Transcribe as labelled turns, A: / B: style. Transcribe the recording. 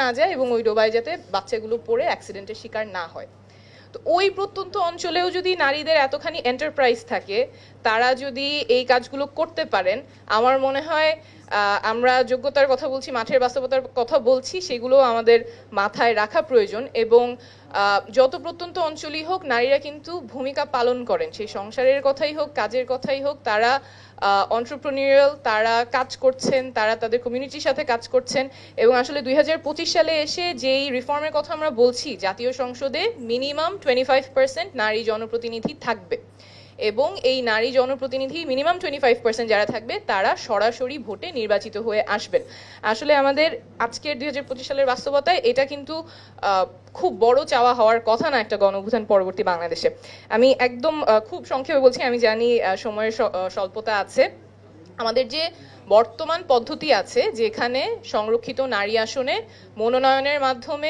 A: না যায় এবং ওই ডোবায় যাতে বাচ্চাগুলো পড়ে অ্যাক্সিডেন্টের শিকার না হয়। তো ওই প্রত্যন্ত অঞ্চলেও যদি নারীদের এতখানি এন্টারপ্রাইজ থাকে, তারা যদি এই কাজগুলো করতে পারেন, আমার মনে হয় আমরা যোগ্যতার কথা বলছি, মাঠের বাস্তবতার কথা বলছি, সেগুলো আমাদের মাথায় রাখা প্রয়োজন এবং যত প্রত্যন্ত অঞ্চলই হোক, নারীরা কিন্তু ভূমিকা পালন করেন। সেই সংসারের কথাই হোক, কাজের কথাই হোক, তারা অন্টারপ্রনিয়াল তারা কাজ করছেন, তারা তাদের কমিউনিটির সাথে কাজ করছেন। এবং আসলে দুই হাজার পঁচিশ সালে এসে যেই রিফর্মের কথা আমরা বলছি, জাতীয় সংসদে মিনিমাম টোয়েন্টি ফাইভ পার্সেন্ট নারী জনপ্রতিনিধি থাকবে। এবং এই নারী জনপ্রতিনিধি মিনিমাম টোয়েন্টি ফাইভ পার্সেন্ট যারা থাকবে, তারা সরাসরি ভোটে নির্বাচিত হয়ে আসবেন। আসলে আমাদের আজকের দুই হাজার পঁচিশ সালের বাস্তবতায় এটা কিন্তু খুব বড় চাওয়া হওয়ার কথা না একটা গণঅভ্যুত্থান পরবর্তী বাংলাদেশে। আমি একদম খুব সংক্ষেপে বলছি, আমি জানি সময়ের স্বল্পতা আছে। আমাদের যে বর্তমান পদ্ধতি আছে, যেখানে সংরক্ষিত নারী আসনে মনোনয়নের মাধ্যমে